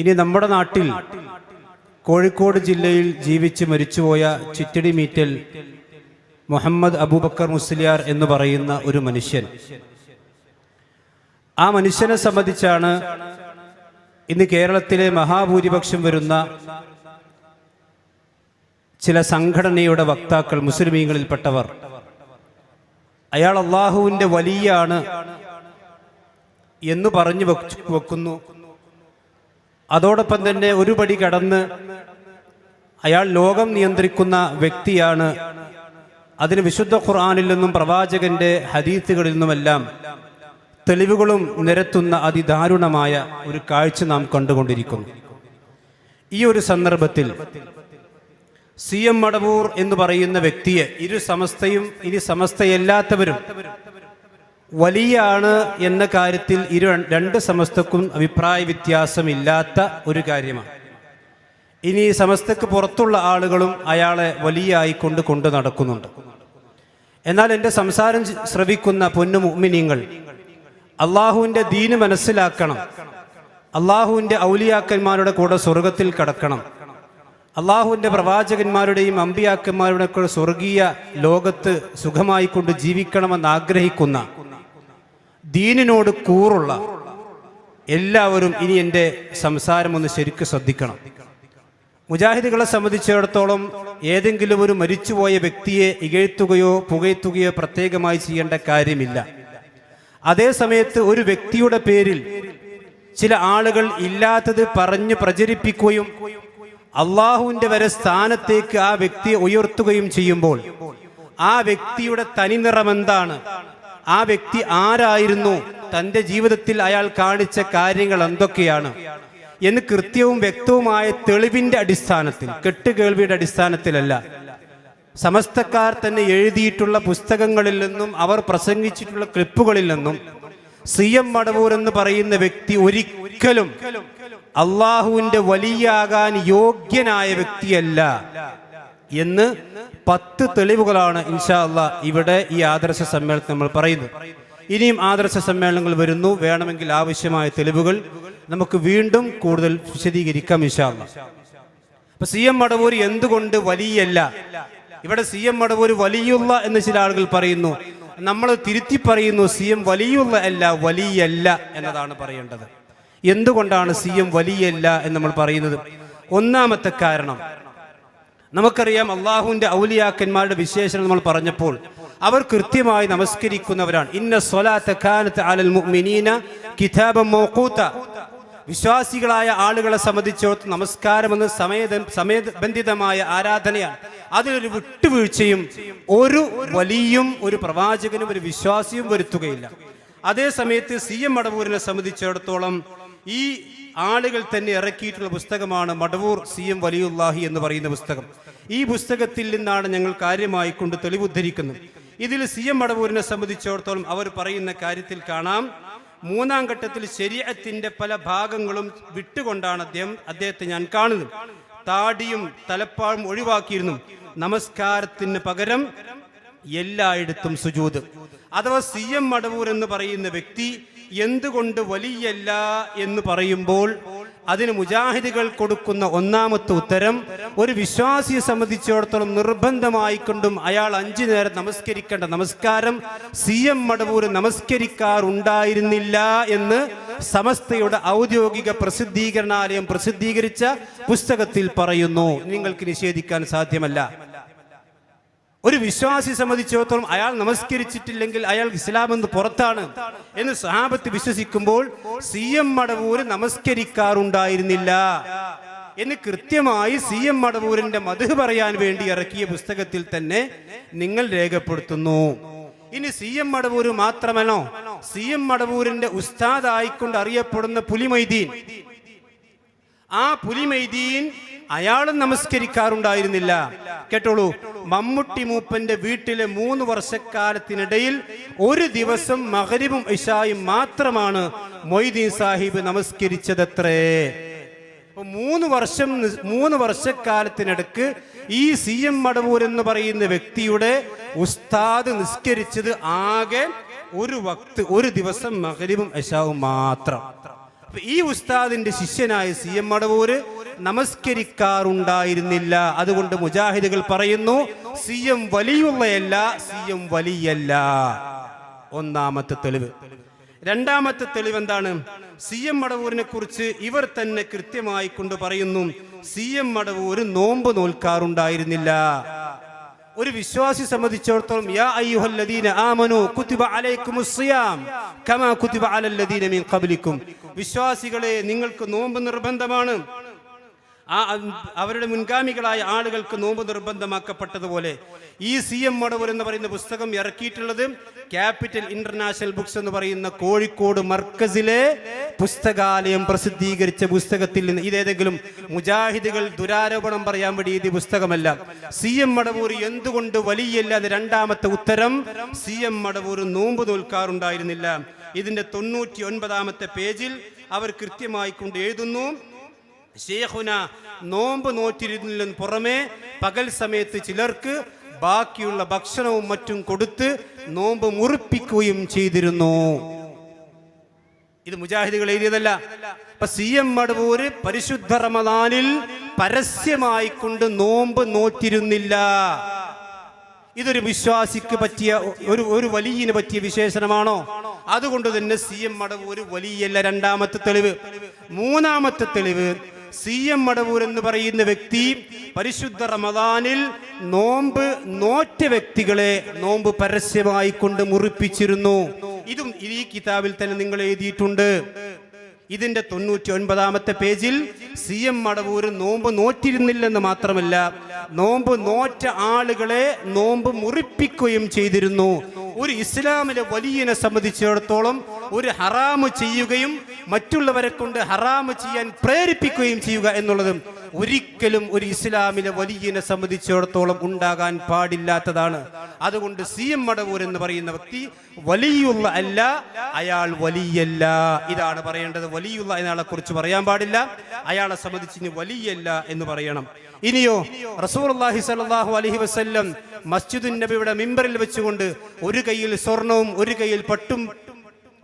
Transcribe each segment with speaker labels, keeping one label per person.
Speaker 1: ഇനി നമ്മുടെ നാട്ടിൽ കോഴിക്കോട് ജില്ലയിൽ ജീവിച്ച് മരിച്ചുപോയ ചിറ്റടി മീറ്റൽ മുഹമ്മദ് അബൂബക്കർ മുസ്ലിയാർ എന്ന് പറയുന്ന ഒരു മനുഷ്യൻ. ആ മനുഷ്യനെ സംബന്ധിച്ചാണ് ഇന്ന് കേരളത്തിലെ മഹാഭൂരിപക്ഷം വരുന്ന ചില സംഘടനയുടെ വക്താക്കൾ മുസ്ലിമീങ്ങളിൽപ്പെട്ടവർ. അയാൾ അള്ളാഹുവിന്റെ വലിയാണ് എന്ന് പറഞ്ഞു വെക്കുന്നു. അതോടൊപ്പം തന്നെ ഒരു പടി കടന്ന് അയാൾ ലോകം നിയന്ത്രിക്കുന്ന വ്യക്തിയാണ്. അതിന് വിശുദ്ധ ഖുർആാനിൽ നിന്നും പ്രവാചകന്റെ ഹദീത്തുകളിൽ നിന്നുമെല്ലാം തെളിവുകളും നിരത്തുന്ന അതിദാരുണമായ ഒരു കാഴ്ച നാം കണ്ടുകൊണ്ടിരിക്കുന്നു. ഈ ഒരു സന്ദർഭത്തിൽ സി എം മടവൂർ എന്ന് പറയുന്ന വ്യക്തിയെ ഇരു സമസ്തയും ഇനി സമസ്തയല്ലാത്തവരും വലിയാണ് എന്ന കാര്യത്തിൽ ഇരു രണ്ട് സമസ്തക്കും അഭിപ്രായ വ്യത്യാസമില്ലാത്ത ഒരു കാര്യമാണ്. ഇനി സമസ്തക്ക് പുറത്തുള്ള ആളുകളും അയാളെ വലിയായി കൊണ്ട് കൊണ്ട് നടക്കുന്നുണ്ട്. എന്നാൽ എന്റെ സംസാരം ശ്രവിക്കുന്ന പൊന്നു മുഅ്മിനീങ്ങൾ അള്ളാഹുവിന്റെ ദീന് മനസ്സിലാക്കണം. അള്ളാഹുവിന്റെ ഔലിയാക്കന്മാരുടെ കൂടെ സ്വർഗത്തിൽ കടക്കണം. അള്ളാഹുവിന്റെ പ്രവാചകന്മാരുടെയും അമ്പിയാക്കന്മാരുടെ കൂടെ സ്വർഗീയ ലോകത്ത് സുഖമായിക്കൊണ്ട് ജീവിക്കണമെന്ന് ആഗ്രഹിക്കുന്ന ദീനിനോട് കൂറുള്ള എല്ലാവരും ഇനി എന്റെ സംസാരം ഒന്ന് ശരിക്കും ശ്രദ്ധിക്കണം. മുജാഹിദുകളെ സംബന്ധിച്ചിടത്തോളം ഏതെങ്കിലും ഒരു മരിച്ചുപോയ വ്യക്തിയെ ഇകഴ്ത്തുകയോ പുകഴ്ത്തുകയോ പ്രത്യേകമായി ചെയ്യേണ്ട കാര്യമില്ല. അതേ സമയത്ത് ഒരു വ്യക്തിയുടെ പേരിൽ ചില ആളുകൾ ഇല്ലാത്തത് പറഞ്ഞ് പ്രചരിപ്പിക്കുകയും അള്ളാഹുവിന്റെ വരെ സ്ഥാനത്തേക്ക് ആ വ്യക്തിയെ ഉയർത്തുകയും ചെയ്യുമ്പോൾ ആ വ്യക്തിയുടെ തനിനിറം എന്താണ് ആ വ്യക്തി ആരായിരുന്നു? തന്റെ ജീവിതത്തിൽ അയാൾ കാണിച്ച കാര്യങ്ങൾ എന്തൊക്കെയാണ്? എന്ന് കൃത്യവും വ്യക്തവുമായ തെളിവിന്റെ അടിസ്ഥാനത്തിൽ കെട്ടുകേൾവിയുടെ അടിസ്ഥാനത്തിലല്ല. സമസ്തക്കാർ തന്നെ എഴുതിയിട്ടുള്ള പുസ്തകങ്ങളിൽ നിന്നും അവർ പ്രസംഗിച്ചിട്ടുള്ള ക്ലിപ്പുകളിൽ നിന്നും സി എം മടവൂർ എന്ന് പറയുന്ന വ്യക്തി ഒരിക്കലും അള്ളാഹുവിന്റെ വലിയാകാൻ യോഗ്യനായ വ്യക്തിയല്ല. എന്ന് പത്ത് തെളിവുകളാണ് ഇൻഷാ അല്ല ഇവിടെ ഈ ആദർശ സമ്മേളനത്തിൽ നമ്മൾ പറയുന്നത്. ഇനിയും ആദർശ സമ്മേളനങ്ങൾ വരുന്നു. വേണമെങ്കിൽ ആവശ്യമായ തെളിവുകൾ നമുക്ക് വീണ്ടും കൂടുതൽ വിശദീകരിക്കാം ഇൻഷാ അല്ല. അപ്പൊ സി എം മടവൂർ എന്തുകൊണ്ട് വലിയല്ല? ഇവിടെ സി എം മടവൂർ വലിയുള്ള എന്ന് ചില ആളുകൾ പറയുന്നു. നമ്മൾ തിരുത്തി പറയുന്നു സി എം വലിയുള്ള അല്ല വലിയല്ല എന്നതാണ് പറയേണ്ടത്. എന്തുകൊണ്ടാണ് സി എം വലിയല്ല എന്ന് നമ്മൾ പറയുന്നത്? ഒന്നാമത്തെ കാരണം നമുക്കറിയാം അള്ളാഹുവിന്റെ ഔലിയാക്കന്മാരുടെ വിശേഷണം നമ്മൾ പറഞ്ഞപ്പോൾ അവർ കൃത്യമായി നമസ്കരിക്കുന്നവരാണ്. ഇന്ന സ്വലാത്ത അലൽ മുഅ്മിനീന കിതാബം മൗഖൂത്ത വിശ്വാസികളായ ആളുകളെ സംബന്ധിച്ചിടത്ത് നമസ്കാരം എന്ന സമയ സമയബന്ധിതമായ ആരാധനയാണ്. അതിലൊരു വിട്ടുവീഴ്ചയും ഒരു വലിയും ഒരു പ്രവാചകനും ഒരു വിശ്വാസിയും വരുത്തുകയില്ല. അതേസമയത്ത് സി എം മടവൂരിനെ സംബന്ധിച്ചിടത്തോളം ഈ ആളുകൾ തന്നെ ഇറക്കിയിട്ടുള്ള പുസ്തകമാണ് മടവൂർ സി എം വലിയുല്ലാഹി എന്ന് പറയുന്ന പുസ്തകം. ഈ പുസ്തകത്തിൽ നിന്നാണ് ഞങ്ങൾ കാര്യമായി കൊണ്ട് തെളിവുദ്ധരിക്കുന്നത്. ഇതിൽ സി എം മടവൂരിനെ സംബന്ധിച്ചിടത്തോളം അവർ പറയുന്ന കാര്യത്തിൽ കാണാം. മൂന്നാം ഘട്ടത്തിൽ ശരീരത്തിന്റെ പല ഭാഗങ്ങളും വിട്ടുകൊണ്ടാണ് അദ്ദേഹം അദ്ദേഹത്തെ ഞാൻ കാണുന്നത്. താടിയും തലപ്പാഴും ഒഴിവാക്കിയിരുന്നു. നമസ്കാരത്തിന് പകരം എല്ലായിടത്തും സുജൂത്. അഥവാ സി എം മടവൂർ എന്ന് പറയുന്ന വ്യക്തി എന്തുകൊണ്ട് വലിയല്ല എന്ന് പറയുമ്പോൾ അതിന് മുജാഹിദുകൾ കൊടുക്കുന്ന ഒന്നാമത്തെ ഉത്തരം ഒരു വിശ്വാസിയെ സംബന്ധിച്ചിടത്തോളം നിർബന്ധമായിക്കൊണ്ടും അയാൾ അഞ്ചു നേരം നമസ്കരിക്കേണ്ട നമസ്കാരം സി എം മടവൂർ നമസ്കരിക്കാറുണ്ടായിരുന്നില്ല എന്ന് സമസ്തയുടെ ഔദ്യോഗിക പ്രസിദ്ധീകരണാലയം പ്രസിദ്ധീകരിച്ച പുസ്തകത്തിൽ പറയുന്നു. നിങ്ങൾക്ക് നിഷേധിക്കാൻ സാധ്യമല്ല. ഒരു വിശ്വാസി സംബന്ധിച്ചിടത്തോളം അയാൾ നമസ്കരിച്ചിട്ടില്ലെങ്കിൽ അയാൾ ഇസ്ലാം എന്ന് പുറത്താണ് എന്ന് സഹാബത്ത് വിശ്വസിക്കുമ്പോൾ സി എം മടവൂര് നമസ്കരിക്കാറുണ്ടായിരുന്നില്ല എന്ന് കൃത്യമായി സി എം മടവൂരിന്റെ മധു പറയാൻ വേണ്ടി ഇറക്കിയ പുസ്തകത്തിൽ തന്നെ നിങ്ങൾ രേഖപ്പെടുത്തുന്നു. ഇനി സി എം മടവൂര് മാത്രമല്ലോ സി എം മടവൂരിന്റെ ഉസ്താദായിക്കൊണ്ട് അറിയപ്പെടുന്ന പുലിമൈദീൻ. ആ പുലിമൈദീൻ അയാളും നമസ്കരിക്കാറുണ്ടായിരുന്നില്ല. കേട്ടോളൂ. മമ്മൂട്ടി മൂപ്പന്റെ വീട്ടിലെ മൂന്ന് വർഷക്കാലത്തിനിടയിൽ ഒരു ദിവസം മഹരിവും ഇഷായും മാത്രമാണ് മൊയ്തീൻ സാഹിബ് നമസ്കരിച്ചതത്രേ. മൂന്ന് വർഷം മൂന്ന് വർഷക്കാലത്തിനിടക്ക് ഈ സി എം മടവൂർ എന്ന് പറയുന്ന വ്യക്തിയുടെ ഉസ്താദ് നിസ്കരിച്ചത് ആകെ ഒരു വക്ത് ഒരു ദിവസം മകരിവും യശാവും മാത്രം. ഈ ഉസ്താദിന്റെ ശിഷ്യനായ സി എം മടവൂര് നമസ്കരിക്കാറുണ്ടായിരുന്നില്ല. അതുകൊണ്ട് മുജാഹിദുകൾ പറയുന്നു സി എം വലിയുള്ളയല്ല സി എം വലിയല്ല. ഒന്നാമത്തെ തെളിവ്. രണ്ടാമത്തെ തെളിവ് എന്താണ് സി എം മടവൂരിനെ കുറിച്ച് ഇവർ തന്നെ കൃത്യമായി കൊണ്ട് പറയുന്നു സി എം മടവൂര് നോമ്പ് നോൽക്കാറുണ്ടായിരുന്നില്ല. ഒരു വിശ്വാസി സംബന്ധിച്ചിടത്തോളം അയ്യുഹല്ലദീന കുതിബ കമാ കുതിബ അലല്ലദീന മിൻ വിശ്വാസികളെ നിങ്ങൾക്ക് നോമ്പ് നിർബന്ധമാണ്. ആ അവരുടെ മുൻഗാമികളായ ആളുകൾക്ക് നോമ്പ് നിർബന്ധമാക്കപ്പെട്ടതുപോലെ ഈ സി എം മടവൂർ എന്ന് പറയുന്ന പുസ്തകം ഇറക്കിയിട്ടുള്ളത് ക്യാപിറ്റൽ ഇന്റർനാഷണൽ ബുക്സ് എന്ന് പറയുന്ന കോഴിക്കോട് മർക്കസിലെ പുസ്തകാലയം പ്രസിദ്ധീകരിച്ച പുസ്തകത്തിൽ നിന്ന് ഇതേതെങ്കിലും മുജാഹിദുകൾ ദുരാരോപണം പറയാൻ വേണ്ടി ഇത് പുസ്തകമല്ല. സി എം മടവൂർ എന്തുകൊണ്ട് വലിയല്ല അത് രണ്ടാമത്തെ ഉത്തരം സി എം മടവൂർ നോമ്പ് നോൽക്കാറുണ്ടായിരുന്നില്ല ഇതിന്റെ തൊണ്ണൂറ്റി ഒൻപതാമത്തെ പേജിൽ അവർ കൃത്യമായി കൊണ്ട് എഴുതുന്നു ഷേഖുന നോമ്പ് നോറ്റിരുന്നില്ലെന്ന് പുറമെ പകൽ സമയത്ത് ചിലർക്ക് ബാക്കിയുള്ള ഭക്ഷണവും മറ്റും കൊടുത്ത് നോമ്പ് മുറിപ്പിക്കുകയും ചെയ്തിരുന്നു. ഇത് മുജാഹിദുകൾ എഴുതിയതല്ല. അപ്പൊ സി എം മടവൂര് പരിശുദ്ധ റമദാനിൽ പരസ്യമായി കൊണ്ട് നോമ്പ് നോറ്റിരുന്നില്ല. ഇതൊരു വിശ്വാസിക്ക് പറ്റിയ ഒരു ഒരു വലിയന് പറ്റിയ വിശേഷണമാണോ? അതുകൊണ്ട് തന്നെ സി എം മടവൂര് വലിയല്ല രണ്ടാമത്തെ തെളിവ്. മൂന്നാമത്തെ തെളിവ് സി എം മടവൂർ എന്ന് പറയുന്ന വ്യക്തി പരിശുദ്ധ റമദാനിൽ നോമ്പ് നോറ്റ വ്യക്തികളെ നോമ്പ് പരസ്യമായി കൊണ്ട് മുറിപ്പിച്ചിരുന്നു. ഇതും ഈ കിതാബിൽ തന്നെ നിങ്ങൾ എഴുതിയിട്ടുണ്ട്. ഇതിന്റെ തൊണ്ണൂറ്റി ഒൻപതാമത്തെ പേജിൽ സി എം മടവൂർ നോമ്പ് നോറ്റിരുന്നില്ലെന്ന് മാത്രമല്ല നോമ്പ് നോറ്റ ആളുകളെ നോമ്പ് മുറിപ്പിക്കുകയും ചെയ്തിരുന്നു. ഒരു ഇസ്ലാമിലെ വലിയനെ സംബന്ധിച്ചിടത്തോളം ഒരു ഹറാമ് ചെയ്യുകയും മറ്റുള്ളവരെ കൊണ്ട് ഹറാമ് ചെയ്യാൻ പ്രേരിപ്പിക്കുകയും ചെയ്യുക എന്നുള്ളത് ഒരിക്കലും ഒരു ഇസ്ലാമിലെ വലിയനെ സംബന്ധിച്ചിടത്തോളം ഉണ്ടാകാൻ പാടില്ലാത്തതാണ്. അതുകൊണ്ട് സി എം മടവൂർ എന്ന് പറയുന്ന വ്യക്തി വലിയുള്ള അല്ല അയാൾ വലിയല്ല. ഇതാണ് പറയേണ്ടത്. വലിയുള്ള എന്നയാളെ കുറിച്ച് പറയാൻ പാടില്ല. അയാളെ സംബന്ധിച്ച് ഇനി വലിയല്ല എന്ന് പറയണം. ഇനിയോ റസൂർ അള്ളാഹി സലാഹു അലഹി വസ്ല്ലം മസ്ജിദുൻ നബിയുടെ മിമ്പറിൽ വെച്ചുകൊണ്ട് ഒരു കയ്യിൽ സ്വർണവും ഒരു കയ്യിൽ പട്ടും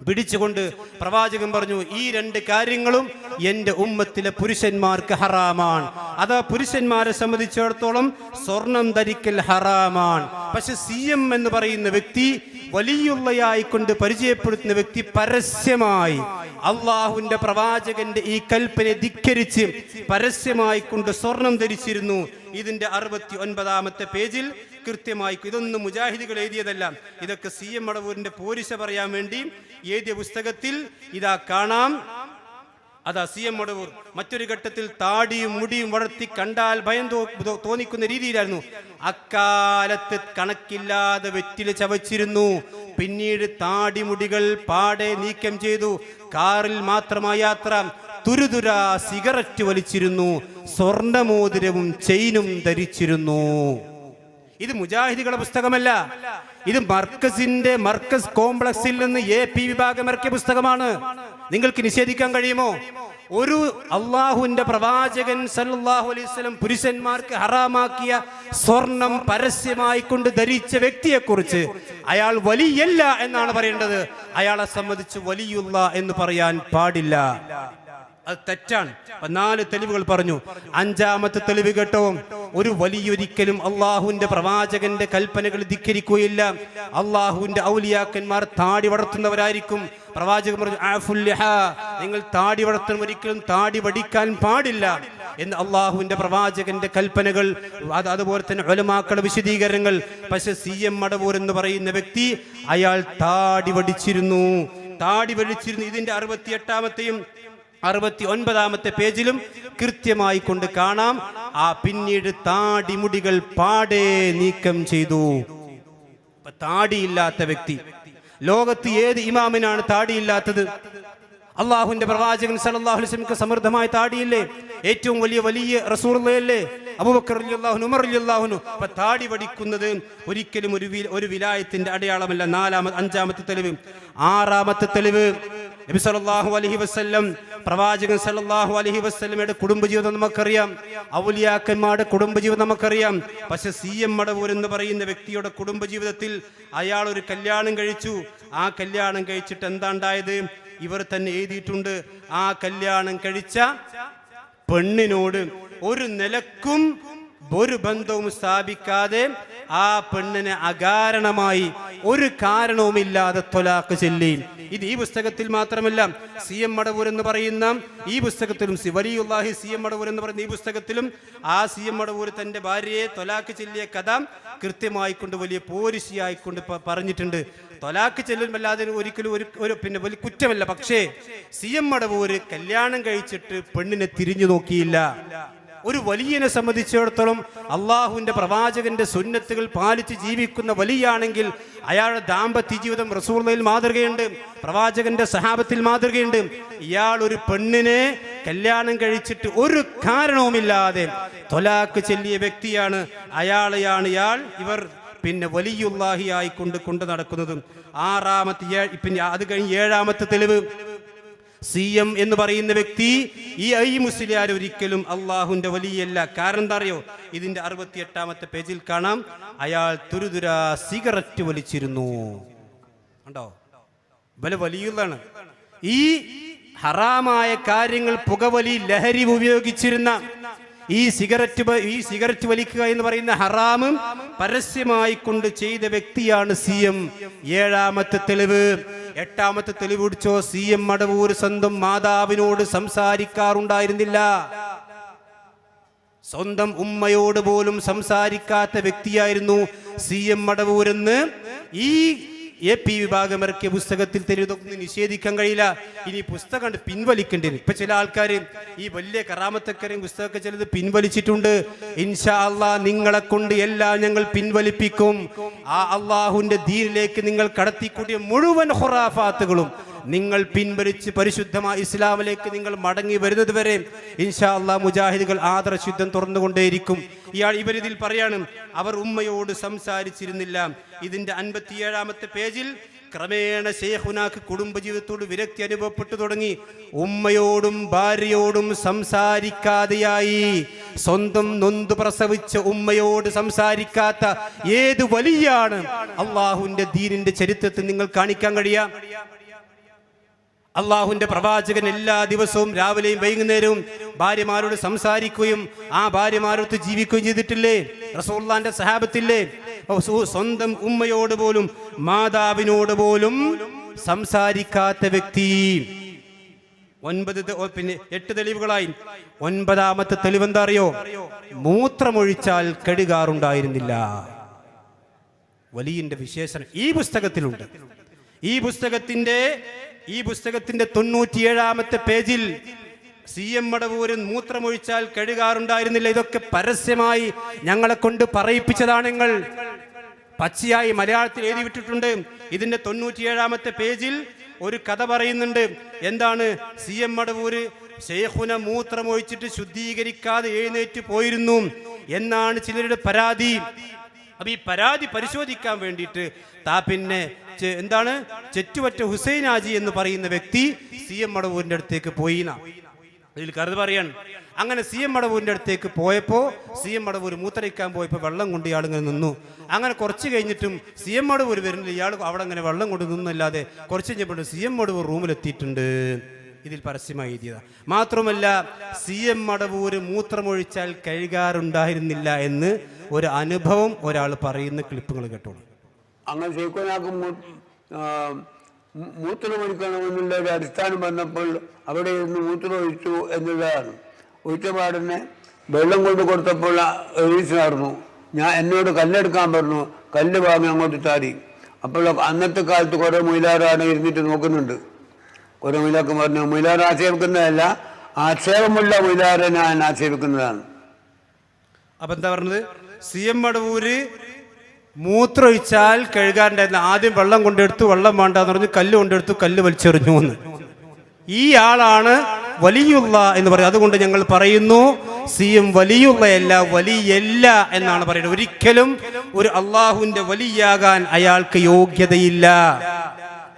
Speaker 1: പിടിച്ചുകൊണ്ട് പ്രവാചകൻ പറഞ്ഞു ഈ രണ്ട് കാര്യങ്ങളും എന്റെ ഉമ്മത്തിലെ പുരുഷന്മാർക്ക് ഹറാമാണ്. അത് പുരുഷന്മാരെ സംബന്ധിച്ചിടത്തോളം സ്വർണം ധരിക്കൽ ഹറാമാണ്. പക്ഷെ സി എം എന്ന് പറയുന്ന വ്യക്തി വലിയുള്ളയായിക്കൊണ്ട് പരിചയപ്പെടുത്തുന്ന വ്യക്തി പരസ്യമായി. അള്ളാഹുവിന്റെ പ്രവാചകന്റെ ഈ കൽപ്പനെ ധിക്കരിച്ച് പരസ്യമായി കൊണ്ട് സ്വർണം ധരിച്ചിരുന്നു. ഇതിന്റെ അറുപത്തി ഒൻപതാമത്തെ പേജിൽ കൃത്യമായി ഇതൊന്നും മുജാഹിദുകൾ എഴുതിയതല്ല. ഇതൊക്കെ സി എം മടവൂരിന്റെ പോരിശ പറയാൻ വേണ്ടി എഴുതിയ പുസ്തകത്തിൽ ഇതാ കാണാം. അതാ സി എം മടവൂർ. മറ്റൊരു ഘട്ടത്തിൽ താടിയും മുടിയും വളർത്തി കണ്ടാൽ ഭയം തോന്നിക്കുന്ന രീതിയിലായിരുന്നു. അക്കാലത്ത് കണക്കില്ലാതെ വെറ്റിൽ ചവച്ചിരുന്നു. പിന്നീട് താടിമുടികൾ പാടെ നീക്കം ചെയ്തു. കാറിൽ മാത്രമായ യാത്ര. തുരുതുര സിഗരറ്റ് വലിച്ചിരുന്നു. സ്വർണമോതിരവും ചെയിനും ധരിച്ചിരുന്നു. ഇത് മുജാഹിദികളുടെ പുസ്തകമല്ല. ഇത് മർക്കസിന്റെ മർക്കസ് കോംപ്ലക്സിൽ നിന്ന് എ പി വിഭാഗം ഇറക്കിയ പുസ്തകമാണ്. നിങ്ങൾക്ക് നിഷേധിക്കാൻ കഴിയുമോ? ഒരു അള്ളാഹുവിന്റെ പ്രവാചകൻ സല്ലാഹു അലൈഹി വസല്ലം പുരുഷന്മാർക്ക് ഹറാമാക്കിയ സ്വർണം പരസ്യമായി കൊണ്ട് ധരിച്ച വ്യക്തിയെ കുറിച്ച് അയാൾ വലിയല്ല എന്നാണ് പറയേണ്ടത്. അയാളെ സംബന്ധിച്ച് വലിയുള്ള എന്ന് പറയാൻ പാടില്ല. അത് തെറ്റാണ്. നാല് തെളിവുകൾ പറഞ്ഞു. അഞ്ചാമത്തെ തെളിവ് കേട്ടോ. ഒരു വലിയൊരിക്കലും അള്ളാഹുവിന്റെ പ്രവാചകന്റെ കൽപ്പനകൾ ധിക്കരിക്കുകയില്ല. അള്ളാഹുവിന്റെ ഔലിയാക്കന്മാർ താടി വളർത്തുന്നവരായിരിക്കും. പ്രവാചകൻ പറഞ്ഞു "ആഫുൽ നിങ്ങൾ താടി വളർത്തുന്ന ഒരിക്കലും താടി വടിക്കാൻ പാടില്ല. എന്ന് അള്ളാഹുവിന്റെ പ്രവാചകന്റെ കൽപ്പനകൾ അത് അതുപോലെ തന്നെ ഒലമാക്കളുടെ വിശദീകരണങ്ങൾ. പക്ഷെ സി എം മടവൂർ എന്ന് പറയുന്ന വ്യക്തി അയാൾ താടി വടിച്ചിരുന്നു. താടി വടിച്ചിരുന്നു. ഇതിന്റെ അറുപത്തി എട്ടാമത്തെയും അറുപത്തി ഒൻപതാമത്തെ പേജിലും കൃത്യമായി കൊണ്ട് കാണാം. ആ പിന്നീട് താടിമുടികൾ പാടെ നീക്കം ചെയ്തു. താടിയില്ലാത്ത വ്യക്തി. ലോകത്ത് ഏത് ഇമാമിനാണ് താടിയില്ലാത്തത്? അള്ളാഹുവിന്റെ പ്രവാചകൻ സല്ലല്ലാഹു അലൈഹി വസല്ലമക്ക് സമൃദ്ധമായ താടിയില്ലേ? ഏറ്റവും വലിയ വലിയ റസൂർലയല്ലേ അബൂബക്കർ ഉമർ അപ്പൊ താടി വടിക്കുന്നത് ഒരിക്കലും ഒരു ഒരു വിലായത്തിന്റെ അടയാളമല്ല. നാലാമത്തെ അഞ്ചാമത്തെ തെളിവ്. ആറാമത്തെ തെളിവ്. നബി സല്ലല്ലാഹു അലൈഹി വസല്ലം പ്രവാചകൻ സല്ലല്ലാഹു അലൈഹി വസല്ലമയുടെ കുടുംബജീവിതം നമുക്കറിയാം. ഔലിയാക്കന്മാരുടെ കുടുംബജീവിതം നമുക്കറിയാം. പക്ഷെ സി എം മടവൂർ എന്ന് പറയുന്ന വ്യക്തിയുടെ കുടുംബജീവിതത്തിൽ അയാൾ ഒരു കല്യാണം കഴിച്ചു. ആ കല്യാണം കഴിച്ചിട്ട് എന്താ ഉണ്ടായത് ഇവർ തന്നെ എഴുതിയിട്ടുണ്ട് ആ കല്യാണം കഴിച്ച പെണ്ണിനോട് ഒരു നിലക്കും ഒരു ബന്ധവും സ്ഥാപിക്കാതെ ആ പെണ്ണിനെ അകാരണമായി ഒരു കാരണവുമില്ലാതെ തൊലാക്ക് ചെല്ലി. ഇത് ഈ പുസ്തകത്തിൽ മാത്രമല്ല സി എം മടവൂർ എന്ന് പറയുന്ന ഈ പുസ്തകത്തിലും വലിയുല്ലാഹി സി എം മടവൂർ എന്ന് പറയുന്ന ഈ പുസ്തകത്തിലും ആ സി എം മടവൂർ തന്റെ ഭാര്യയെ തൊലാക്ക് ചെല്ലിയ കഥ കൃത്യമായിക്കൊണ്ട് വലിയ പോരിശിയായിക്കൊണ്ട് പറഞ്ഞിട്ടുണ്ട്. തൊലാക്ക് ചെല്ലുമല്ലാതെ ഒരിക്കലും ഒരു ഒരു പിന്നെ വലിയ കുറ്റമല്ല. പക്ഷേ സി എം മടവൂര് കല്യാണം കഴിച്ചിട്ട് പെണ്ണിനെ തിരിഞ്ഞു നോക്കിയില്ല. ഒരു വലിയനെ സംബന്ധിച്ചിടത്തോളം അള്ളാഹുവിന്റെ പ്രവാചകന്റെ സുന്നത്തുകൾ പാലിച്ച് ജീവിക്കുന്ന വലിയാണെങ്കിൽ അയാളുടെ ദാമ്പത്യ ജീവിതം റസൂർലയിൽ മാതൃകയുണ്ട് പ്രവാചകന്റെ സഹാബത്തിൽ മാതൃകയുണ്ട്. ഇയാൾ ഒരു പെണ്ണിനെ കല്യാണം കഴിച്ചിട്ട് ഒരു കാരണവുമില്ലാതെ തൊലാക്ക് ചെല്ലിയ വ്യക്തിയാണ് അയാളെയാണ് ഇയാൾ ഇവർ പിന്നെ വലിയുല്ലാഹിയായി കൊണ്ട് കൊണ്ട് നടക്കുന്നതും. ആറാമത്തെ പിന്നെ അത് കഴിഞ്ഞ് ഏഴാമത്തെ തെളിവ് സി എം എന്ന് പറയുന്ന വ്യക്തി ഈ ഐ മുസ്ലിയാർ ഒരിക്കലും അള്ളാഹുന്റെ വലിയല്ല. കാരണം എന്താ അറിയോ? ഇതിന്റെ അറുപത്തി എട്ടാമത്തെ പേജിൽ കാണാം അയാൾ തുരുതുരാ സിഗരറ്റ് വലിച്ചിരുന്നു. ഉണ്ടോ ബല വലിയുള്ളതാണ്. ഈ ഹറാമായ കാര്യങ്ങൾ പുകവലി ലഹരി ഉപയോഗിച്ചിരുന്ന ഈ സിഗരറ്റ് ഈ സിഗരറ്റ് വലിക്കുക എന്ന് പറയുന്ന ഹറാമും പരസ്യമായി കൊണ്ട് ചെയ്ത വ്യക്തിയാണ് സി എം. ഏഴാമത്തെ തെളിവ്. എട്ടാമത്തെ തെളിവ് പിടിച്ചോ സി എം മടവൂർ സ്വന്തം മാതാവിനോട് സംസാരിക്കാറുണ്ടായിരുന്നില്ല. സ്വന്തം ഉമ്മയോട് പോലും സംസാരിക്കാത്ത വ്യക്തിയായിരുന്നു സി എം മടവൂരെന്ന് ഈ എ പി വിഭാഗം ഇറക്കിയ പുസ്തകത്തിൽ തരുന്നതൊന്നും നിഷേധിക്കാൻ കഴിയില്ല. ഇനി പുസ്തകം കണ്ട് പിൻവലിക്കേണ്ടി വരും. ഇപ്പൊ ചില ആൾക്കാർ ഈ വലിയ കറാമത്തക്കരെയും പുസ്തകമൊക്കെ ചിലത് പിൻവലിച്ചിട്ടുണ്ട്. ഇൻഷാ അള്ളാ നിങ്ങളെ കൊണ്ട് എല്ലാം ഞങ്ങൾ പിൻവലിപ്പിക്കും. ആ അള്ളാഹുവിന്റെ ധീരിലേക്ക് നിങ്ങൾ കടത്തിക്കൂട്ടിയ മുഴുവൻ ഹുറാഫാത്തുകളും നിങ്ങൾ പിൻവലിച്ച് പരിശുദ്ധമായ ഇസ്ലാമിലേക്ക് നിങ്ങൾ മടങ്ങി വരുന്നത് വരെ ഇൻഷാ അള്ളാ മുജാഹിദുകൾ ആദർശുദ്ധം തുറന്നുകൊണ്ടേയിരിക്കും. ഇയാൾ ഇവരിതിൽ പറയാണ് അവർ ഉമ്മയോട് സംസാരിച്ചിരുന്നില്ല. ഇതിന്റെ അൻപത്തിയേഴാമത്തെ പേജിൽ ക്രമേണ ഷേഖുനാക്ക് കുടുംബജീവിതത്തോട് വിരക്തി അനുഭവപ്പെട്ടു തുടങ്ങി. ഉമ്മയോടും ഭാര്യയോടും സംസാരിക്കാതെയായി. സ്വന്തം നൊന്തു പ്രസവിച്ച ഉമ്മയോട് സംസാരിക്കാത്ത ഏത് വലിയാണ് അള്ളാഹുവിന്റെ ദീനിന്റെ ചരിത്രത്തിൽ നിങ്ങൾ കാണിക്കാൻ കഴിയാം? അള്ളാഹുവിന്റെ പ്രവാചകൻ എല്ലാ ദിവസവും രാവിലെയും വൈകുന്നേരവും ഭാര്യമാരോട് സംസാരിക്കുകയും ആ ഭാര്യമാരോട് ജീവിക്കുകയും ചെയ്തിട്ടില്ലേ? റസൂള്ളാന്റെ സഹാബത്തില്ലേ? സ്വന്തം ഉമ്മയോട് പോലും മാതാവിനോട് പോലും സംസാരിക്കാത്ത വ്യക്തി. ഒൻപത് പിന്നെ എട്ട് തെളിവുകളായി. ഒൻപതാമത്തെ തെളിവെന്താ അറിയോ? മൂത്രമൊഴിച്ചാൽ കഴുകാറുണ്ടായിരുന്നില്ല വലിയന്റെ വിശേഷണം ഈ പുസ്തകത്തിലുണ്ട്. ഈ പുസ്തകത്തിന്റെ ഈ പുസ്തകത്തിന്റെ തൊണ്ണൂറ്റിയേഴാമത്തെ പേജിൽ സി എം മടവൂരൻ മൂത്രമൊഴിച്ചാൽ കഴുകാറുണ്ടായിരുന്നില്ല. ഇതൊക്കെ പരസ്യമായി ഞങ്ങളെ കൊണ്ട് പറയിപ്പിച്ചതാണ് പച്ചയായി മലയാളത്തിൽ എഴുതി വിട്ടിട്ടുണ്ട്. ഇതിന്റെ തൊണ്ണൂറ്റിയേഴാമത്തെ പേജിൽ ഒരു കഥ പറയുന്നുണ്ട്. എന്താണ്? സി എം മടവൂര് ശേഖുന മൂത്രമൊഴിച്ചിട്ട് ശുദ്ധീകരിക്കാതെ എഴുന്നേറ്റ് പോയിരുന്നു എന്നാണ് ചിലരുടെ പരാതി. അപ്പൊ ഈ പരാതി പരിശോധിക്കാൻ വേണ്ടിയിട്ട് താ പിന്നെ എന്താണ്? ചെറ്റുപറ്റ ഹുസൈൻ ആജി എന്ന് പറയുന്ന വ്യക്തി സി എം മടവൂരിന്റെ അടുത്തേക്ക് പോയി അതിൽ കരുത് പറയാണ്. അങ്ങനെ സി എം മടവൂരിന്റെ അടുത്തേക്ക് പോയപ്പോ സി എം മടവൂർ മൂത്തരയ്ക്കാൻ പോയപ്പോ വെള്ളം കൊണ്ട് ഇയാൾ ഇങ്ങനെ നിന്നു. അങ്ങനെ കുറച്ച് കഴിഞ്ഞിട്ടും സി എം മടവൂർ വരുന്നില്ല. ഇയാൾ അവിടെ അങ്ങനെ വെള്ളം കൊണ്ട് നിന്നല്ലാതെ കുറച്ച് കഴിഞ്ഞപ്പോൾ സി എം മടവൂർ റൂമിലെത്തിയിട്ടുണ്ട്. ഇതിൽ പരസ്യമായി എഴുതിയതാ. മാത്രമല്ല സി എം മടവൂര് മൂത്രമൊഴിച്ചാൽ കഴുകാറുണ്ടായിരുന്നില്ല എന്ന് ഒരു അനുഭവം ഒരാൾ പറയുന്ന ക്ലിപ്പുകൾ കേട്ടോളൂ.
Speaker 2: അങ്ങനെ ശേഖനാക്ക് മൂത്രമൊഴിക്കണമെന്നുള്ള ഒരു അടിസ്ഥാനം വന്നപ്പോൾ അവിടെ ഇരുന്ന് മൂത്രമൊഴിച്ചു എന്നുള്ളതാണ് ഒഴിച്ച പാടിനെ വെള്ളം കൊണ്ട് കൊടുത്തപ്പോൾ എഴുതി നടന്നു ഞാൻ എന്നോട് കല്ലെടുക്കാൻ പറഞ്ഞു. കല്ല് വാങ്ങി അങ്ങോട്ട് താടി അപ്പോൾ അന്നത്തെ കാലത്ത് കുറേ മൊയിലാറാണ് ഇരുന്നിട്ട് നോക്കുന്നുണ്ട്. കുറേ മൊയിലാക്ക് പറഞ്ഞു മൊയിലാർ ആക്ഷേപിക്കുന്നതല്ല ആക്ഷേപമുള്ള മൊയിലാറെ ഞാൻ ആക്ഷേപിക്കുന്നതാണ്.
Speaker 1: അപ്പൊ എന്താ പറഞ്ഞത്? സി എം മടവൂര് മൂത്രമൊഴിച്ചാൽ കഴുകാറുണ്ടായിരുന്നു ആദ്യം വെള്ളം കൊണ്ടെടുത്തു വെള്ളം വേണ്ടെന്ന് പറഞ്ഞു കല്ല് കൊണ്ടെടുത്തു കല്ല് വലിച്ചെറിഞ്ഞു എന്ന്. ഈ ആളാണ് വലിയുള്ള എന്ന് പറയും അതുകൊണ്ട് ഞങ്ങൾ പറയുന്നു സി എം വലിയുള്ളയല്ല വലിയല്ല എന്നാണ് പറയുന്നത്. ഒരിക്കലും ഒരു അള്ളാഹുവിന്റെ വലിയാകാൻ അയാൾക്ക് യോഗ്യതയില്ല.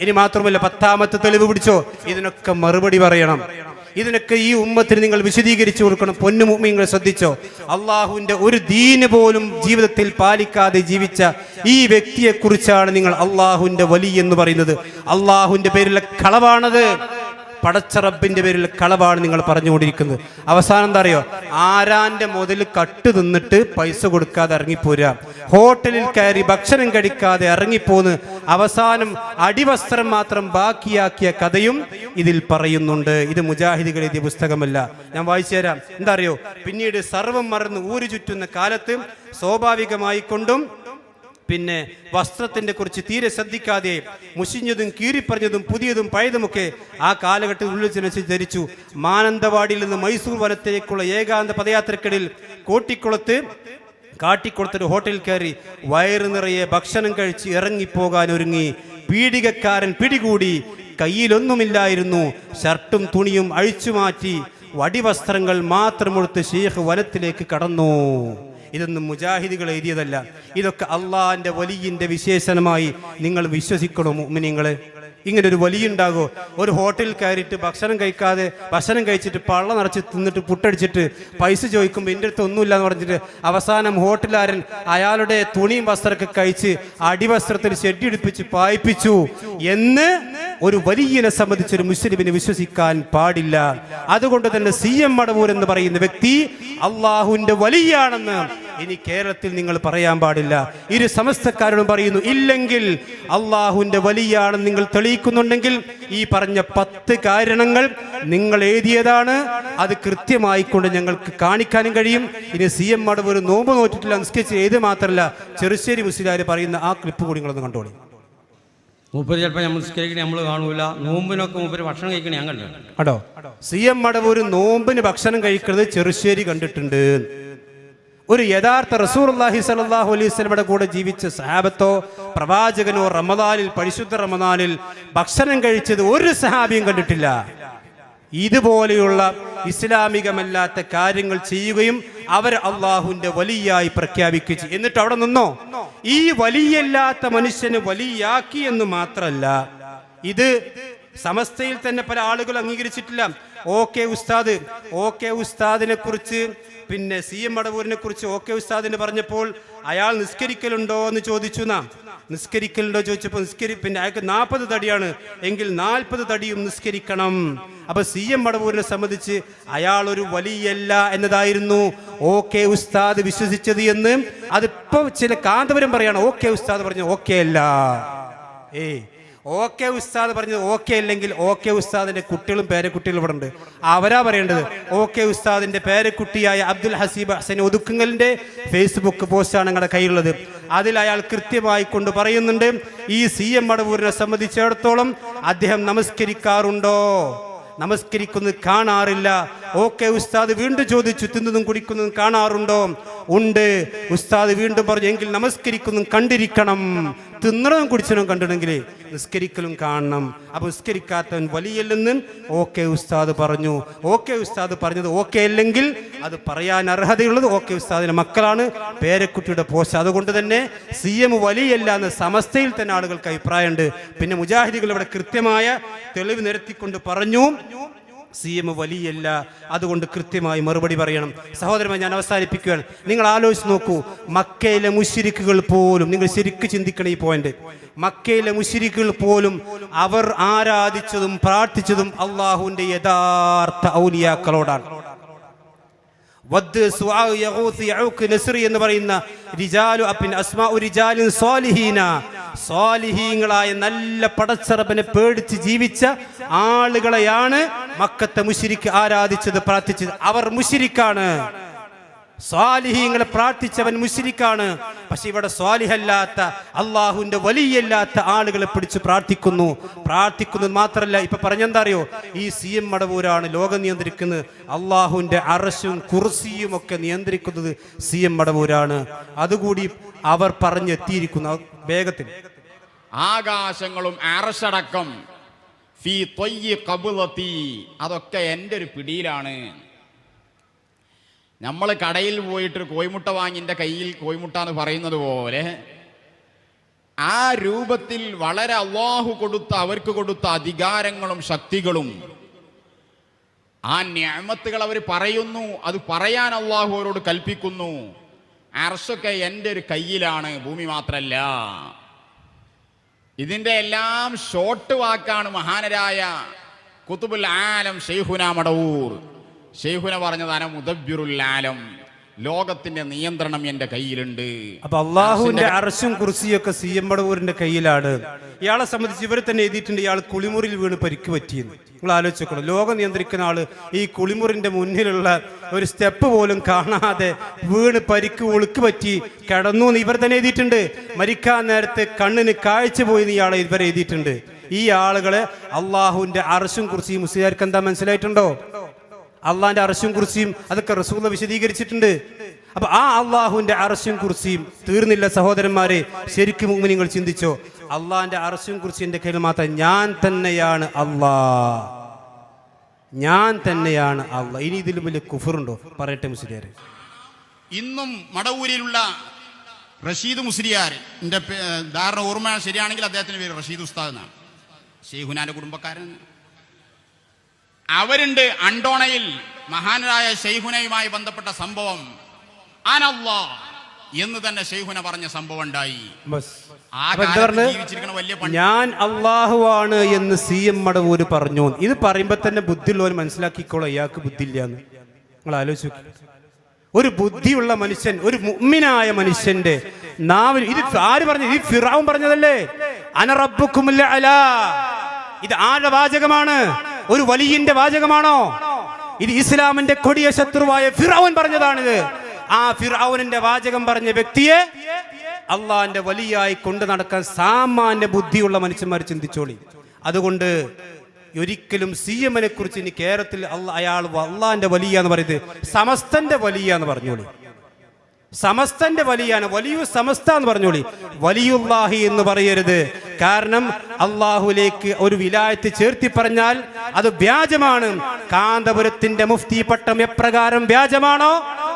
Speaker 1: ഇനി മാത്രമല്ല പത്താമത്തെ തെളിവ് പിടിച്ചോ? ഇതിനൊക്കെ മറുപടി പറയണം. ഇതിനൊക്കെ ഈ ഉമ്മത്തിന് നിങ്ങൾ വിശദീകരിച്ചു കൊടുക്കണം. പൊന്നു നിങ്ങൾ ശ്രദ്ധിച്ചോ? അള്ളാഹുവിന്റെ ഒരു ദീന് പോലും ജീവിതത്തിൽ പാലിക്കാതെ ജീവിച്ച ഈ വ്യക്തിയെക്കുറിച്ചാണ് നിങ്ങൾ അള്ളാഹുവിന്റെ വലി എന്ന് പറയുന്നത്. അള്ളാഹുവിന്റെ പേരിലെ കളവാണത്. പടച്ച റബ്ബിന്റെ പേരിൽ കളവാണ് നിങ്ങൾ പറഞ്ഞുകൊണ്ടിരിക്കുന്നത്. അവസാനം എന്താ അറിയോ? ആരാന്റെ മുതൽ കട്ട് തിന്നിട്ട് പൈസ കൊടുക്കാതെ ഇറങ്ങിപ്പോരാ ഹോട്ടലിൽ കയറി ഭക്ഷണം കഴിക്കാതെ ഇറങ്ങിപ്പോന്ന് അവസാനം അടിവസ്ത്രം മാത്രം ബാക്കിയാക്കിയ കഥയും ഇതിൽ പറയുന്നുണ്ട്. ഇത് മുജാഹിദികൾ എഴുതിയ പുസ്തകമല്ല. ഞാൻ വായിച്ചു തരാം. എന്താ അറിയോ? പിന്നീട് സർവം മറന്ന് ഊരു ചുറ്റുന്ന കാലത്ത് സ്വാഭാവികമായി കൊണ്ടും പിന്നെ വസ്ത്രത്തിന്റെ കുറിച്ച് തീരെ ശ്രദ്ധിക്കാതെ മുഷിഞ്ഞതും കീറിപ്പറഞ്ഞതും പുതിയതും പഴയതുമൊക്കെ ആ കാലഘട്ടത്തിൽ ഉള്ളിൽ ധരിച്ചു. മാനന്തവാടിയിൽ നിന്ന് മൈസൂർ വനത്തിലേക്കുള്ള ഏകാന്ത പദയാത്രക്കിടയിൽ കോട്ടിക്കുളത്ത് കാട്ടിക്കുളത്തൊരു ഹോട്ടലിൽ കയറി വയറ് നിറയെ ഭക്ഷണം കഴിച്ച് ഇറങ്ങിപ്പോകാൻ ഒരുങ്ങി പീഡികക്കാരൻ പിടികൂടി. കയ്യിലൊന്നുമില്ലായിരുന്നു. ഷർട്ടും തുണിയും അഴിച്ചുമാറ്റി വടിവസ്ത്രങ്ങൾ മാത്രമെടുത്ത് ഷെയ്ഖ് വനത്തിലേക്ക് കടന്നു. ഇതൊന്നും മുജാഹിദികൾ എഴുതിയതല്ല. ഇതൊക്കെ അള്ളാഹിന്റെ വലിയന്റെ വിശേഷണമായി നിങ്ങൾ വിശ്വസിക്കണോ മുഅ്മിനീങ്ങളെ? ഇങ്ങനെ ഒരു വലിയുണ്ടാകോ? ഒരു ഹോട്ടലിൽ കയറിയിട്ട് ഭക്ഷണം കഴിക്കാതെ ഭക്ഷണം കഴിച്ചിട്ട് പള്ള നിറച്ച് തിന്നിട്ട് പുട്ടടിച്ചിട്ട് പൈസ ചോദിക്കുമ്പോൾ എന്റെ അടുത്ത് ഒന്നുമില്ല എന്ന് പറഞ്ഞിട്ട് അവസാനം ഹോട്ടലുകാരൻ അയാളുടെ തുണിയും വസ്ത്രമൊക്കെ കഴിച്ച് അടിവസ്ത്രത്തിൽ ഷെഡ് ഇടിപ്പിച്ച് പായിപ്പിച്ചു. എന്ന് ഒരു വലിയനെ സംബന്ധിച്ച് ഒരു മുസ്ലിമിനെ വിശ്വസിക്കാൻ പാടില്ല. അതുകൊണ്ട് തന്നെ സി എം മടവൂർ എന്ന് പറയുന്ന വ്യക്തി അള്ളാഹുവിന്റെ വലിയാണെന്ന് ഇനി കേരളത്തിൽ നിങ്ങൾ പറയാൻ പാടില്ല. ഇരു സമസ്തക്കാരോടും പറയുന്നു ഇല്ലെങ്കിൽ അള്ളാഹുവിന്റെ വലിയാണെന്ന് നിങ്ങൾ തെളിയിക്കുന്നുണ്ടെങ്കിൽ ഈ പറഞ്ഞ പത്ത് കാരണങ്ങൾ നിങ്ങൾ എഴുതിയതാണ്. അത് കൃത്യമായിക്കൊണ്ട് ഞങ്ങൾക്ക് കാണിക്കാനും കഴിയും. ഇനി സി എം മടവൂർ നോമ്പ് നോറ്റിട്ടില്ല നിസ്കരിച്ച് ചെയ്ത് മാത്രമല്ല ചെറുശ്ശേരി മുസ്ലിയാർ പറയുന്ന ആ ക്ലിപ്പ് കൂടി നിങ്ങളൊന്ന് കണ്ടോളി.
Speaker 3: മൂപ്പര് ചിലപ്പോൾ നമ്മൾ നിസ്കരിക്കണേ നമ്മൾ കാണൂല. നോമ്പിനൊക്കെ മൂപ്പര് ഭക്ഷണം കഴിക്കണേ ഞാൻ കണ്ടു
Speaker 1: കേട്ടോ സി എം മടവൂർ നോമ്പിന് ഭക്ഷണം കഴിക്കുന്നത് ചെറുശ്ശേരി കണ്ടിട്ടുണ്ട്. ഒരു യഥാർത്ഥ റസൂർല്ലാഹി സലാഹു അലൈഹി സ്വലമയുടെ കൂടെ ജീവിച്ച സഹാബത്തോ പ്രവാചകനോ റമദാനിൽ പരിശുദ്ധ റമദാനിൽ ഭക്ഷണം കഴിച്ചത് ഒരു സഹാബിയും കണ്ടിട്ടില്ല. ഇതുപോലെയുള്ള ഇസ്ലാമികമല്ലാത്ത കാര്യങ്ങൾ ചെയ്യുകയും അവർ അള്ളാഹുവിന്റെ വലിയായി പ്രഖ്യാപിക്കുകയും ചെയ്യും എന്നിട്ട് അവിടെ നിന്നോ? ഈ വലിയല്ലാത്ത മനുഷ്യന് വലിയാക്കി എന്ന് മാത്രമല്ല ഇത് സമസ്തയിൽ തന്നെ പല ആളുകൾ അംഗീകരിച്ചിട്ടില്ല. ഓക്കെ ഉസ്താദ് ഓക്കെ ഉസ്താദിനെ കുറിച്ച് പിന്നെ സി എം മടവൂരിനെ കുറിച്ച് ഓക്കെ ഉസ്താദിന് പറഞ്ഞപ്പോൾ അയാൾ നിസ്കരിക്കലുണ്ടോ എന്ന് ചോദിച്ചു. നാം നിസ്കരിക്കലുണ്ടോ ചോദിച്ചപ്പോൾ നിസ്കരി പിന്നെ അയാൾക്ക് നാൽപ്പത് തടിയാണ് എങ്കിൽ നാൽപ്പത് തടിയും നിസ്കരിക്കണം. അപ്പൊ സി എം മടവൂരിനെ സംബന്ധിച്ച് അയാൾ ഒരു വലിയല്ല എന്നതായിരുന്നു ഓക്കെ ഉസ്താദ് വിശ്വസിച്ചത് എന്ന്. അതിപ്പോ ചില കാന്തപുരം പറയാണ് ഓക്കെ ഉസ്താദ് പറഞ്ഞു ഓക്കെ അല്ല. ഏയ് ഓക്കെ ഉസ്താദ് പറഞ്ഞത് ഓക്കെ അല്ലെങ്കിൽ ഓക്കെ ഉസ്താദിന്റെ കുട്ടികളും പേരക്കുട്ടികളും ഇവിടെ ഉണ്ട്. അവരാ പറയേണ്ടത്? ഓക്കെ ഉസ്താദിന്റെ പേരക്കുട്ടിയായ അബ്ദുൽ ഹസീബ് ഹസൻ ഒതുക്കുങ്ങലിന്റെ ഫേസ്ബുക്ക് പോസ്റ്റാണ് ഞങ്ങളുടെ കയ്യിലുള്ളത്. അതിൽ അയാൾ കൃത്യമായി കൊണ്ട് പറയുന്നുണ്ട് ഈ സി എം മടവൂരിനെ സംബന്ധിച്ചിടത്തോളം അദ്ദേഹം നമസ്കരിക്കാറുണ്ടോ? നമസ്കരിക്കുന്നത് കാണാറില്ല. ഓക്കെ ഉസ്താദ് വീണ്ടും ചോദിച്ചു തിന്നതും കുടിക്കുന്നതും കാണാറുണ്ടോ? ഉണ്ട്. ഉസ്താദ് വീണ്ടും പറഞ്ഞു എങ്കിൽ നമസ്കരിക്കുന്നതും കണ്ടിരിക്കണം. തിന്നണതും കുടിച്ചതും കണ്ടിട്ടുണ്ടെങ്കിൽ നിസ്കരിക്കലും കാണണം. അപ്പൊ നിസ്കരിക്കാത്തവൻ വലിയല്ലെന്ന് ഓക്കെ ഉസ്താദ് പറഞ്ഞു. ഓക്കെ ഉസ്താദ് പറഞ്ഞത് ഓക്കെ അല്ലെങ്കിൽ അത് പറയാൻ അർഹതയുള്ളത് ഓക്കെ ഉസ്താദിന്റെ മക്കളാണ്. പേരക്കുട്ടിയുടെ പോസ്റ്റ് അതുകൊണ്ട് തന്നെ സി എം വലിയല്ല എന്ന് സമസ്തയിൽ തന്നെ ആളുകൾക്ക് അഭിപ്രായമുണ്ട്. പിന്നെ മുജാഹിദികൾ ഇവിടെ കൃത്യമായ തെളിവ് നിരത്തിക്കൊണ്ട് പറഞ്ഞു സി എം വലിയല്ല. അതുകൊണ്ട് കൃത്യമായി മറുപടി പറയണം. സഹോദരമായി ഞാൻ അവസാനിപ്പിക്കുകയാണ്. നിങ്ങൾ ആലോചിച്ച് നോക്കൂ. മക്കയിലെ മുഷിരിക്കുകൾ പോലും നിങ്ങൾ ശരിക്ക് ചിന്തിക്കണം ഈ പോയിന്റ് മക്കയിലെ മുഷിരിക്കുകൾ പോലും അവർ ആരാധിച്ചതും പ്രാർത്ഥിച്ചതും അള്ളാഹുവിന്റെ യഥാർത്ഥ ഔലിയാക്കളോടാണ്. വദ് എന്ന് പറയുന്ന റിജാലു സ്വാലിഹീങ്ങളായ നല്ല പടച്ചറബിനെ പേടിച്ച് ജീവിച്ച ആളുകളെയാണ് മക്കത്തെ മുശിരിക്ക് ആരാധിച്ചത് പ്രാർത്ഥിച്ചത്. അവർ മുശിരിക്കാണ്. സ്വാലിഹീങ്ങളെ പ്രാർത്ഥിച്ചവൻ മുശിരിക്കാണ്. പക്ഷെ ഇവിടെ സ്വാലിഹല്ലാത്ത അള്ളാഹുവിന്റെ വലിയല്ലാത്ത ആളുകളെ പിടിച്ച് പ്രാർത്ഥിക്കുന്നു. പ്രാർത്ഥിക്കുന്നത് മാത്രമല്ല ഇപ്പൊ പറഞ്ഞെന്താ അറിയോ ഈ സി എം മടവൂരാണ് ലോകം നിയന്ത്രിക്കുന്നത്. അള്ളാഹുവിന്റെ അറശും കുർസിയും ഒക്കെ നിയന്ത്രിക്കുന്നത് സി എം മടവൂരാണ്. അതുകൂടി അവർ പറഞ്ഞെത്തിയിരിക്കുന്നു. വേഗത്തിൽ.
Speaker 4: ആകാശങ്ങളും അറശടക്കം ഫീ തൊയ്യ് കബുലത്തി. അതൊക്കെ എന്റെ ഒരു പിടിയിലാണ്. നമ്മൾ കടയിൽ പോയിട്ട് കോയിമുട്ട വാങ്ങി എന്റെ കയ്യിൽ കോയിമുട്ട എന്ന് പറയുന്നത് പോലെ ആ രൂപത്തിൽ വളരെ അള്ളാഹു കൊടുത്ത അവർക്ക് കൊടുത്ത അധികാരങ്ങളും ശക്തികളും ആ ന്യാമത്തുകൾ അവർ പറയുന്നു. അത് പറയാൻ അള്ളാഹു അവരോട് കൽപ്പിക്കുന്നു. അർഷൊക്കെ എന്റെ ഒരു കയ്യിലാണ് ഭൂമി മാത്രല്ല. ഇതിന്റെ എല്ലാം ഷോർട്ട് വാക്കാണ് മഹാനരായ കുത്തുബുൽ ആലം ഷെയ്ഹുന മടവൂർ. ഷെയ്ഹുന പറഞ്ഞതാണ് മുദബ്ബിറുൽ ആലം. ലോകത്തിന്റെ നിയന്ത്രണം എന്റെ കയ്യിലുണ്ട്.
Speaker 1: അപ്പൊ അള്ളാഹുവിന്റെ അറശും കുർസിയൊക്കെ സി എം ബടവൂരിന്റെ കയ്യിലാണ്. ഇയാളെ സംബന്ധിച്ച് ഇവർ തന്നെ എഴുതിയിട്ടുണ്ട് ഇയാൾ കുളിമുറിയിൽ വീണ് പരിക്ക് പറ്റിയെന്ന്. നിങ്ങൾ ആലോചിക്കണം ലോകം നിയന്ത്രിക്കുന്ന ആൾ ഈ കുളിമുറിന്റെ മുന്നിലുള്ള ഒരു സ്റ്റെപ്പ് പോലും കാണാതെ വീണ് പരിക്ക് ഒളുക്ക് പറ്റി കിടന്നു എന്ന് ഇവർ തന്നെ എഴുതിയിട്ടുണ്ട്. മരിക്കാൻ നേരത്തെ കണ്ണിന് കാഴ്ച പോയി എന്ന് ഇയാളെ ഇവർ എഴുതിയിട്ടുണ്ട്. ഈ ആളുകളെ അള്ളാഹുവിന്റെ അറശും ഈ മുസ്ലിയാർക്ക് എന്താ മനസ്സിലായിട്ടുണ്ടോ? അള്ളാന്റെ അറശും കുറിച്ചും അതൊക്കെ റസൂല വിശദീകരിച്ചിട്ടുണ്ട്. അപ്പൊ ആ അള്ളാഹുവിന്റെ അറശും കുറിച്ചും തീർന്നില്ല സഹോദരന്മാരെ ശരിക്കും നിങ്ങൾ ചിന്തിച്ചോ? അള്ളാന്റെ അറശും എന്റെ കയ്യിൽ മാത്രം ഞാൻ തന്നെയാണ് അള്ളാ. ഞാൻ തന്നെയാണ് അള്ളാ. ഇനി ഇതിലും വലിയ കുഫറുണ്ടോ? പറയട്ടെ മുസ്ലിയാർ
Speaker 4: ഇന്നും മടവൂരിലുള്ള റഷീദ് മുസ്ലിയാർ ധാരണ ഓർമ്മ ശരിയാണെങ്കിൽ അദ്ദേഹത്തിന്റെ പേര് റഷീദ് ഉസ്താദ് എന്നാണ്. ഷെയ്ഹുനാന്റെ കുടുംബക്കാരൻ. അവരുണ്ട് അണ്ടോണയിൽ മഹാനായ ഷെയ്ഹുനയുമായി ബന്ധപ്പെട്ട സംഭവം. അനല്ലാ എന്ന് തന്നെ ഷെയ്ഹുന പറഞ്ഞ സംഭവം ഉണ്ടായി.
Speaker 1: ഞാൻ അള്ളാഹുവാണ് എന്ന് സി എം മടവൂര് പറഞ്ഞു. ഇത് പറയുമ്പോ തന്നെ ബുദ്ധിയുള്ളവർ മനസ്സിലാക്കിക്കോളാം. ഇയാൾക്ക് ബുദ്ധിയില്ല എന്ന് നിങ്ങൾ ആലോചിച്ചു ഒരു ബുദ്ധിയുള്ള മനുഷ്യൻ ഒരു മുഅ്മിനായ മനുഷ്യന്റെ നാവിൽ ഇത് ആര് പറഞ്ഞു? ഈ ഫിറാവും പറഞ്ഞതല്ലേ? അനറബുക്കുമില്ല അല. ഇത് ആരുടെ വാചകമാണ്? ഒരു വലിയന്റെ വാചകമാണോ? ഇത് ഇസ്ലാമിന്റെ കൊടിയ ശത്രുവായ ഫിറാവൻ പറഞ്ഞതാണിത്. ആ ഫിറാവുനിന്റെ വാചകം പറഞ്ഞ വ്യക്തിയെ അള്ളാന്റെ വലിയായി കൊണ്ടു നടക്കാൻ സാമാന്യ ബുദ്ധിയുള്ള മനുഷ്യന്മാർ ചിന്തിച്ചോളി. അതുകൊണ്ട് ഒരിക്കലും സി എമ്മിനെ കുറിച്ച് ഇനി കേരളത്തിൽ അയാൾ അള്ളാന്റെ വലിയ എന്ന് പറയുന്നത് സമസ്തന്റെ വലിയ എന്ന് പറഞ്ഞോളി. സമസ്തന്റെ വലിയാണ്. വലിയ സമസ്ത എന്ന് പറഞ്ഞോളി. വലിയുല്ലാഹി എന്ന് പറയരുത്. കാരണം അള്ളാഹുലേക്ക് ഒരു വിലായത്ത് ചേർത്തി പറഞ്ഞാൽ അത് വ്യാജമാണ്. കാന്തപുരത്തിന്റെ മുഫ്തി പട്ടം എപ്രകാരം വ്യാജമാണോ?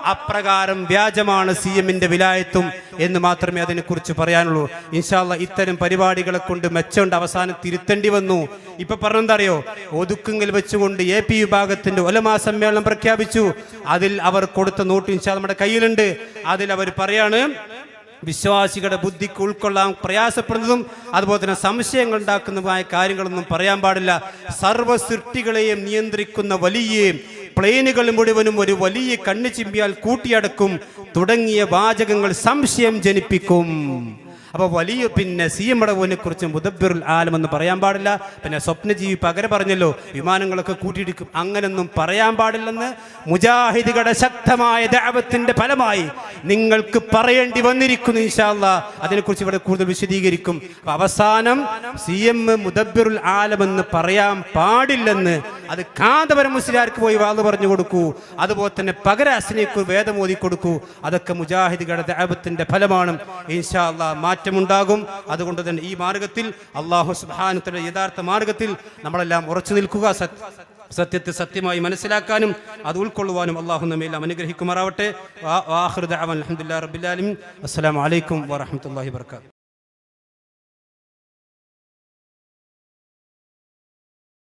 Speaker 1: അപ്രകാരം വ്യാജമാണ് സി എമ്മിന്റെ വിലായത്തും എന്ന് മാത്രമേ അതിനെക്കുറിച്ച് പറയാനുള്ളൂ. ഇൻഷാല്ല ഇത്തരം പരിപാടികളെ കൊണ്ട് മെച്ചമുണ്ട് അവസാനം തിരുത്തേണ്ടി വന്നു. ഇപ്പൊ പറഞ്ഞെന്തറിയോ? ഒതുക്കുങ്കിൽ വെച്ചുകൊണ്ട് എ പി വിഭാഗത്തിന്റെ ഒലമാ സമ്മേളനം പ്രഖ്യാപിച്ചു. അതിൽ അവർ കൊടുത്ത നോട്ട് ഇൻഷാ നമ്മുടെ കയ്യിലുണ്ട്. അതിൽ അവർ പറയാണ് വിശ്വാസികളുടെ ബുദ്ധിക്ക് ഉൾക്കൊള്ളാൻ പ്രയാസപ്പെടുന്നതും അതുപോലെ തന്നെ സംശയങ്ങൾ ഉണ്ടാക്കുന്നതുമായ കാര്യങ്ങളൊന്നും പറയാൻ പാടില്ല. സർവ സൃഷ്ടികളെയും നിയന്ത്രിക്കുന്ന വലിയ പ്ലെയിനുകൾ മുഴുവനും ഒരു വലിയ കണ്ണു ചിമ്പിയാൽ കൂട്ടിയടക്കും. തുടങ്ങിയ വാചകങ്ങൾ സംശയം ജനിപ്പിക്കും. അപ്പൊ വലിയ പിന്നെ സി എം മടവുവിനെ കുറിച്ച് മുദബിറുൽ ആലം എന്ന് പറയാൻ പാടില്ല. പിന്നെ സ്വപ്നജീവി പകരം പറഞ്ഞല്ലോ വിമാനങ്ങളൊക്കെ കൂട്ടിയിടിക്കും. അങ്ങനൊന്നും പറയാൻ പാടില്ലെന്ന് മുജാഹിദുകളുടെ ശക്തമായ ദേവത്തിന്റെ ഫലമായി നിങ്ങൾക്ക് പറയേണ്ടി വന്നിരിക്കുന്നു ഇൻഷാല്ല അതിനെക്കുറിച്ച് ഇവിടെ കൂടുതൽ വിശദീകരിക്കും. അവസാനം സി എം മുദബിറുൽ ആലമെന്ന് പറയാൻ പാടില്ലെന്ന് അത് കാന്തപുരം മുസ്ലിയാർക്ക് പോയി വാത് പറഞ്ഞു കൊടുക്കൂ. അതുപോലെ തന്നെ പകരാസിനേക്ക് വേദം ഓതി കൊടുക്കൂ. അതൊക്കെ മുജാഹിദുകളുടെ ദാപത്തിന്റെ ഫലമാണ്. ഇൻഷാല്ല മാറ്റമുണ്ടാകും. അതുകൊണ്ട് തന്നെ ഈ മാർഗത്തിൽ അള്ളാഹു സുബാനത്തിന്റെ യഥാർത്ഥ മാർഗത്തിൽ നമ്മളെല്ലാം ഉറച്ചു നിൽക്കുക സത്യ സത്യത്തെ സത്യമായി മനസ്സിലാക്കാനും അത് ഉൾക്കൊള്ളുവാനും അള്ളാഹു നമ്മെല്ലാം അനുഗ്രഹിക്കുമാറാവട്ടെ. അലഹമുല്ലാ റബിലാലും അസ്സലാമലൈക്കും വാഹമത്തല്ലാഹി വർക്കാത്തു